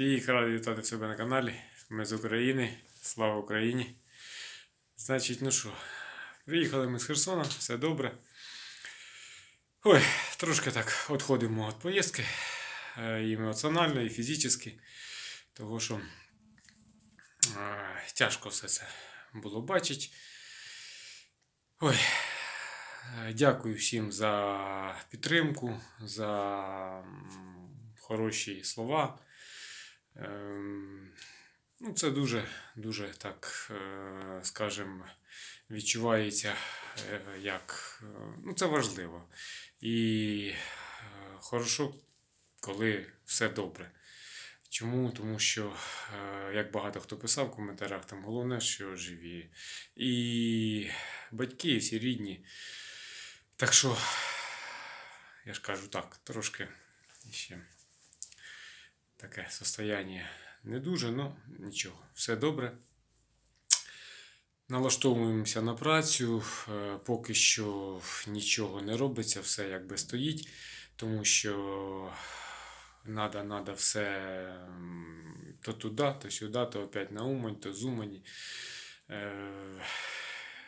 Всіх радий вітати себе на каналі. Ми з України. Слава Україні. Значить, ну що, приїхали ми з Херсона, все добре. Ой, трошки так відходимо від поїздки. е, І емоціонально, і фізично. Того, що е, тяжко все це було бачити. Ой, дякую всім за підтримку, за хороші слова. Ем, Ну, це дуже, дуже так, е, скажем, відчувається е, як. е, Ну, це важливо. І хорошо, коли все добре. Чому? Тому що, як багато хто писав в коментарях, там головне, що живі. І батьки, і всі рідні. Так що, я ж кажу так, трошки ще таке состояние не дуже, але нічого, все добре. Налаштовуємося на працю, е, поки що нічого не робиться, все якби стоїть, тому що надо, надо все то туди, то сюди, то опять на Умань, то з Умані. Е,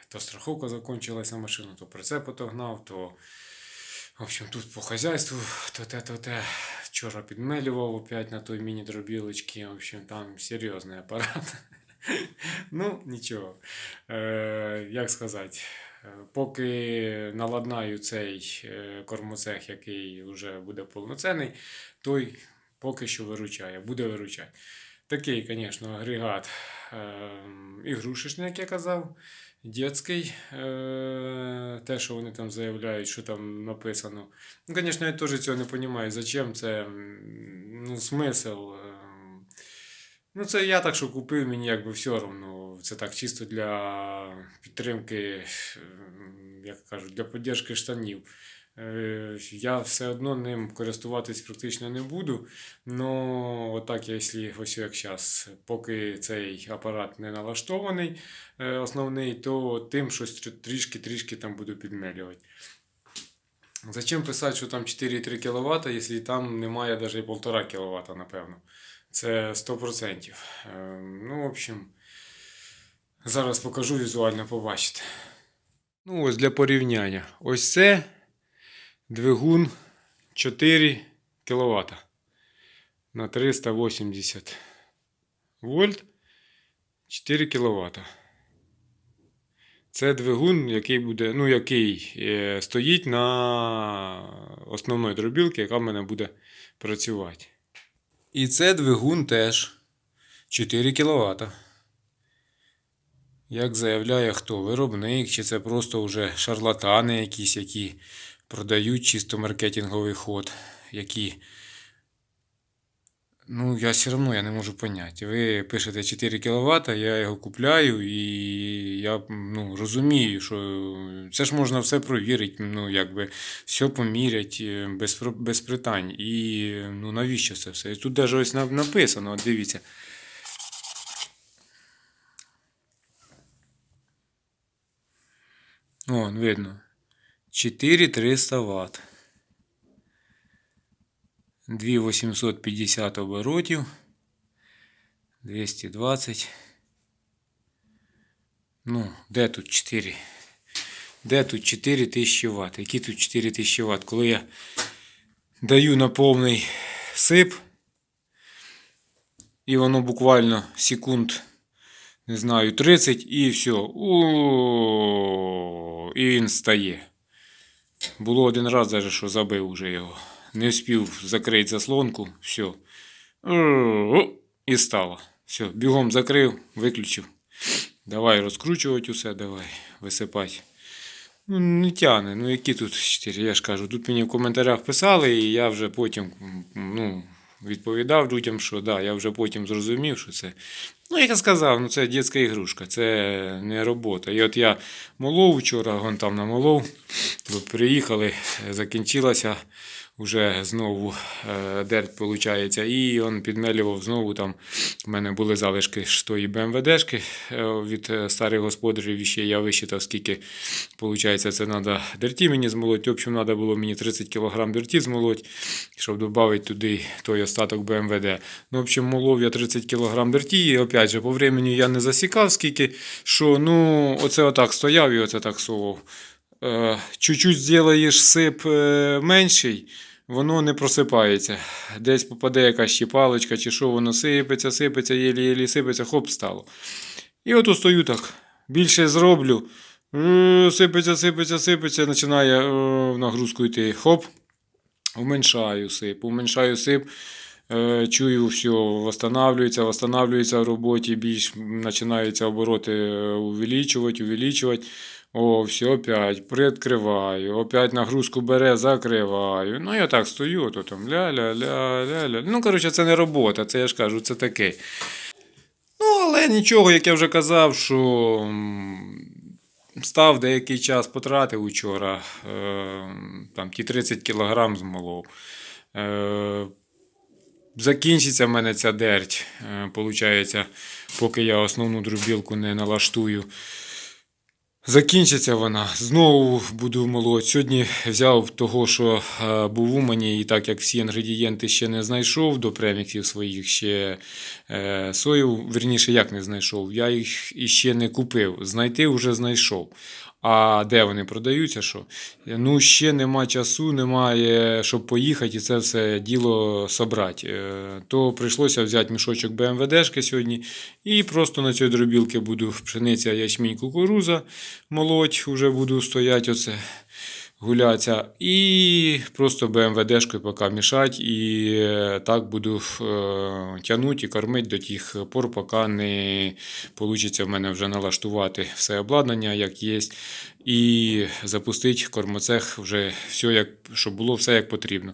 То страховка закончилася на машину, то прицеп отогнав, то в общем, тут по хазяйству, то те, то те. Вчора підмелював опять на той міні-дробілочці. В общем, там серйозний апарат. Ну, нічого. Е, як сказати, е, поки наладнаю цей е, кормоцех, який вже буде повноцінний, той поки що виручає, буде виручати. Такий, звісно, агрегат е, ігрушечний, як я казав, дітський, е, те, що вони там заявляють, що там написано. Ну, звісно, я теж цього не розумію, зачем це ну, смисл. е, Ну, це я так, що купив, мені якби все одно. Це так чисто для підтримки, як кажуть, для підтримки штанів. Е, Я все одно ним користуватись практично не буду. Ну, отак, ось як зараз, поки цей апарат не налаштований, е, основний, то тим щось трішки-трішки там буду підмелювати. Зачем писати, що там 4,3 кВт, якщо там немає навіть 1,5 кВт, напевно. Це 100%. Е, Ну, в общем, зараз покажу візуально, побачите. Ну, ось для порівняння. Ось це двигун 4 кВт на 380 вольт 4 кВт. Це двигун, який буде, ну, який е, стоїть на основної дробілки, яка в мене буде працювати. І це двигун теж 4 кВт. Як заявляє хто? Виробник, чи це просто вже шарлатани якісь, які продають чисто маркетинговий ход, які. Ну, я все одно я не можу поняти. Ви пишете 4 кВт, я його купляю і я ну, розумію, що це ж можна все провірити, ну, якби все поміряти е, без, без питань. І ну, навіщо це все? І Тут навіть ось на- написано, дивіться. Вон, видно. 4300 Вт. 2850 оборотів. 220. Ну, де тут 4? Де тут 4000 Вт? Які тут 4000 Вт? Коли я даю на повний сип, і воно буквально секунд, не знаю, 30 і все. О, і він стає. Було один раз, даже, що забив уже його. Не встиг закрити заслонку, все. І стало. Все, бігом закрив, виключив. Давай розкручувати усе, давай, висипати. Ну, не тягне. Ну, які тут 4, я ж кажу. Тут мені в коментарях писали, і я вже потім ну, відповідав людям, що да, я вже потім зрозумів, що це. Ну, як я сказав, ну це дитяча ігрушка, це не робота. І от я молов вчора, вон там намолов, от приїхали, закінчилася вже знову е, дерть, виходить, і він підмелював знову там. У мене були залишки ж тої БМВДшки е, від е, старих господарів. Ще я висчитав, скільки виходить, це треба дерті мені змолоть. В общем, треба було мені 30 кг дерті змолоть, щоб додати туди той остаток БМВД. Ну, в общем, молов я 30 кг дерті, і опять же, по времени я не засікав, скільки, що ну, оце отак стояв і оце так совав. Е, Чуть-чуть зробиш сип е, менший, воно не просипається. Десь попаде якась ще паличка, чи що, воно сипеться, сипеться, єлі-єлі сипеться, хоп, стало. І от стою так, більше зроблю, е, сипеться, сипеться, сипеться, починає в нагрузку йти. Хоп, уменьшаю сип, уменьшаю сип. Чую, все, восстанавливается, восстанавливается в роботі, більш починаються обороти увеличувати, увеличувати. О, все, опять приоткриваю, опять нагрузку бере, закриваю. Ну, я так стою, то там ля-ля-ля-ля-ля. Ну, коротше, це не робота, це я ж кажу, це таке. Ну, але нічого, як я вже казав, що став деякий час потратив учора, е, там ті 30 кілограм змолов. Е, закінчиться в мене ця дерть, е, получається, поки я основну дробілку не налаштую. Закінчиться вона. Знову буду молоть. Сьогодні взяв того, що е, був у мені, і так як всі інгредієнти ще не знайшов до преміксів своїх ще е, сою, верніше, як не знайшов, я їх іще не купив. Знайти вже знайшов. А де вони продаються? що? Ну, ще нема часу, немає, щоб поїхати і це все діло собрати. Е, То прийшлося взяти мішочок БМВДшки сьогодні і просто на цій дробілці буду пшениця, ячмінь, кукуруза молоть, вже буду стояти оце. Гулятися і просто БМВДшкою поки мішати, і е, так буду е, тягнути і кормити до тих пор, поки не вийде в мене вже налаштувати все обладнання, як є, і запустити кормоцех вже все, як, щоб було все як потрібно.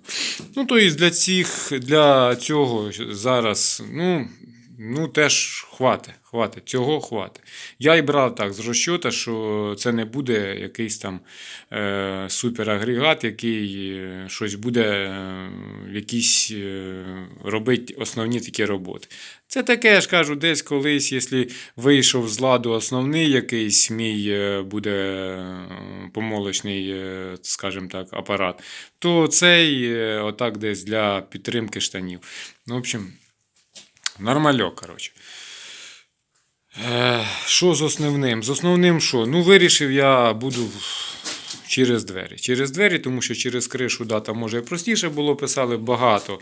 Ну, тобто для цих, для цього зараз, ну, ну теж хватить. Хватить, цього хватить. Я і брав так з розчота, що це не буде якийсь там е, суперагрегат, який е, щось буде е, якісь е, робити основні такі роботи. Це таке, я ж кажу, десь колись, якщо вийшов з ладу основний якийсь мій е, буде е, помолочний, скажімо так, апарат, то цей отак десь для підтримки штанів. Ну, в общем, нормальок, коротше. Е, Що з основним? З основним що? Ну, вирішив я буду через двері. Через двері, тому що через кришу да, там може простіше було, писали багато.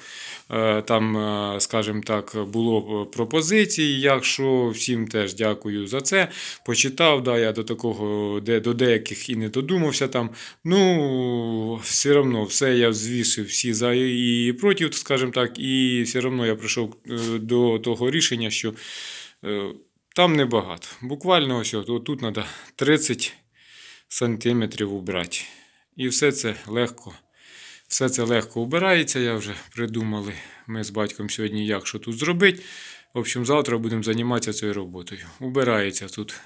Е, Там, е, скажімо так, було пропозицій. Якщо всім теж дякую за це. Почитав, да, я до такого, де до деяких і не додумався там. Ну, все одно все я взвішив всі за і проти, скажімо так, і все одно я прийшов е, до того рішення, що. е, там небагато. Буквально ось от, тут треба 30 сантиметрів убрати. І все це легко. Все це легко убирається, я вже придумали. Ми з батьком сьогодні, як що тут зробити. В общем, завтра будемо займатися цією роботою. Убирається тут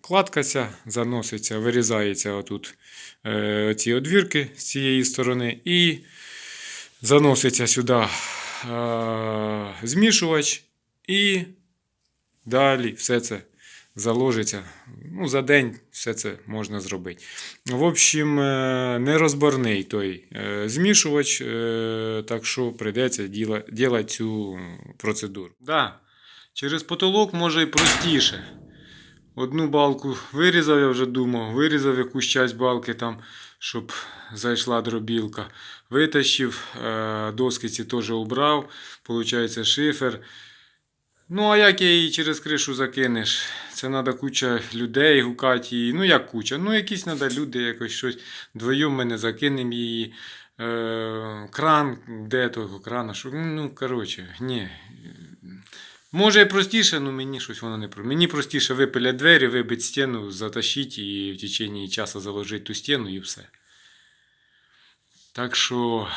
кладка ця, заноситься, вирізається отут е, ці одвірки з цієї сторони і заноситься сюди е, змішувач і Далі все це заложиться. Ну, За день все це можна зробити. В общем, е, нерозборний той е, змішувач, е, так що прийдеться робити цю процедуру. Да, через потолок може і простіше. Одну балку вирізав, я вже думав, вирізав якусь часть балки, там, щоб зайшла дробілка. Витащив, доски ці теж убрав, виходить шифер. Ну, а як я її через кришу закинеш? Це треба куча людей гукати її. Ну, як куча? Ну, якісь треба люди, якось щось. Вдвоєм ми не закинемо її. Е, кран, де того крана? Що? Ну, коротше, ні. Може і простіше, але мені щось воно не про. Мені простіше випиляти двері, вибити стіну, затащити і в течение часу заложити ту стіну і все. Так що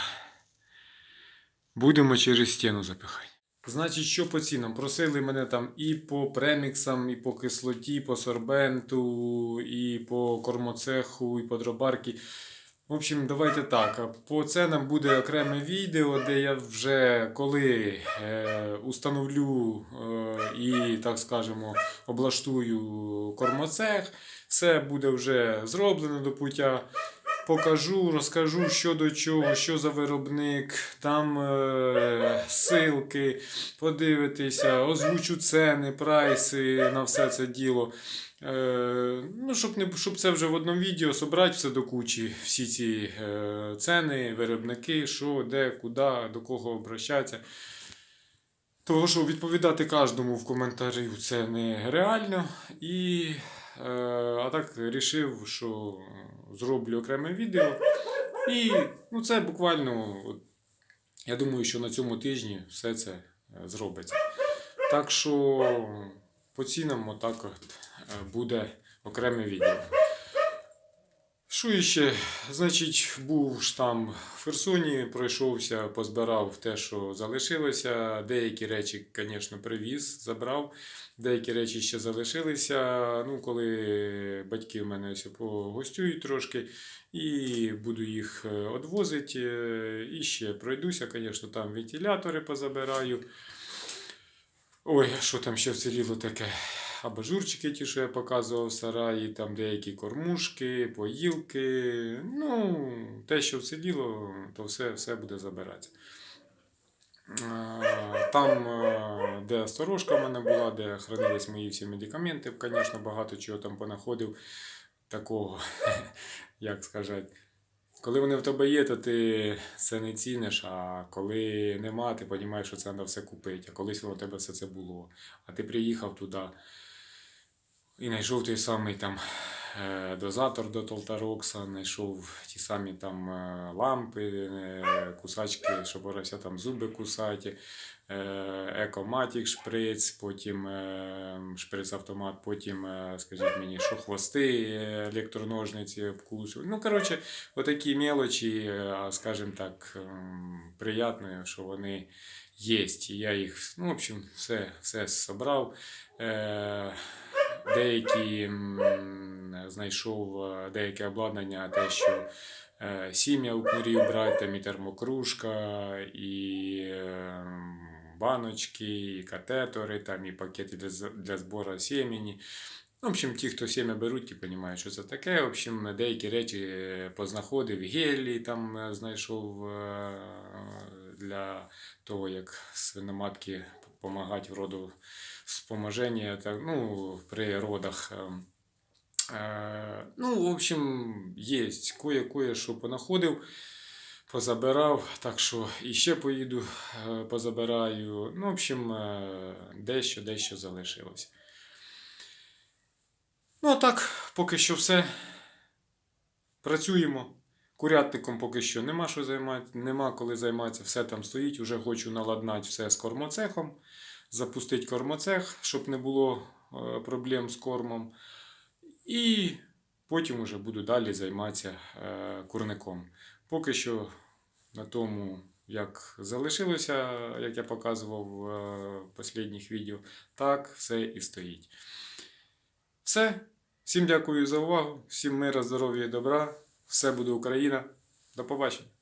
будемо через стіну запихати. Значить, що по цінам? Просили мене там і по преміксам, і по кислоті, і по сорбенту, і по кормоцеху, і по дробарки. В общем, давайте так. По ценам буде окреме відео, де я вже коли е, установлю е, і, так скажемо, облаштую кормоцех, все буде вже зроблено до пуття. Покажу, розкажу, що до чого, що за виробник, там е, подивитися, озвучу ціни, прайси на все це діло. Е, ну, щоб, не, щоб це вже в одному відео собрати все до кучі, всі ці е, ціни, виробники, що, де, куди, до кого обращатися. Того, що відповідати кожному в коментарі це нереально. І, а так вирішив, що зроблю окреме відео. І ну, це буквально, от, я думаю, що на цьому тижні все це е, зробиться. Так що по цінам отак от е, буде окреме відео. Що іще? Значить, був ж там в Херсоні, пройшовся, позбирав те, що залишилося. Деякі речі, звісно, привіз, забрав. Деякі речі ще залишилися. Ну, коли батьки в мене погостюють трошки, і буду їх е, одвозити. е, І ще пройдуся, звісно, там вентилятори позабираю. Ой, що там ще вціліло таке? Абажурчики, ті, що я показував в сараї, там деякі кормушки, поїлки. Ну, те, що вціліло, то все, все буде забиратися. Там, де сторожка в мене була, де хранились мої всі медикаменти, звісно, багато чого там понаходив такого, як сказати. Коли вони в тебе є, то ти це не ціниш, а коли нема, ти розумієш, що це треба все купити. А колись воно в тебе все це було. А ти приїхав туди і знайшов той самий там е, дозатор до Толтарокса, знайшов ті самі там е, лампи, е, кусачки, щоб порося там зуби кусати, екоматік шприц, потім е, шприц-автомат, потім, е, скажіть мені, що хвости, е, електроножниці обкусують. Ну, коротше, отакі мелочі, е, скажімо так, ем, приятно, що вони є. Я їх, ну, в общем, все, все зібрав. Е, деякі знайшов е, деяке обладнання, те, що е, сім'я у кнурів брати, і термокружка, і е, баночки, і катетори, там, і пакети для, для збору сімені. В общем, ті, хто сім'я беруть, ті розуміють, що це таке. В общем, деякі речі е, познаходив, гелі там е, знайшов е, для того, як свиноматки допомагати в роду споможення, так, ну, при родах. ну, в общем, є кое-кое, що понаходив, позабирав, так що іще поїду, е, позабираю. Ну, в общем, е, дещо, дещо залишилось. Ну, а так, поки що все. Працюємо. Курятником поки що нема що займати, нема коли займатися, все там стоїть. Уже хочу наладнати все з кормоцехом, запустити кормоцех, щоб не було е, проблем з кормом. І потім вже буду далі займатися курником. Поки що на тому, як залишилося, як я показував в е, останніх відео, так все і стоїть. Все. Всім дякую за увагу, всім мира, здоров'я і добра. Все буде Україна. До побачення.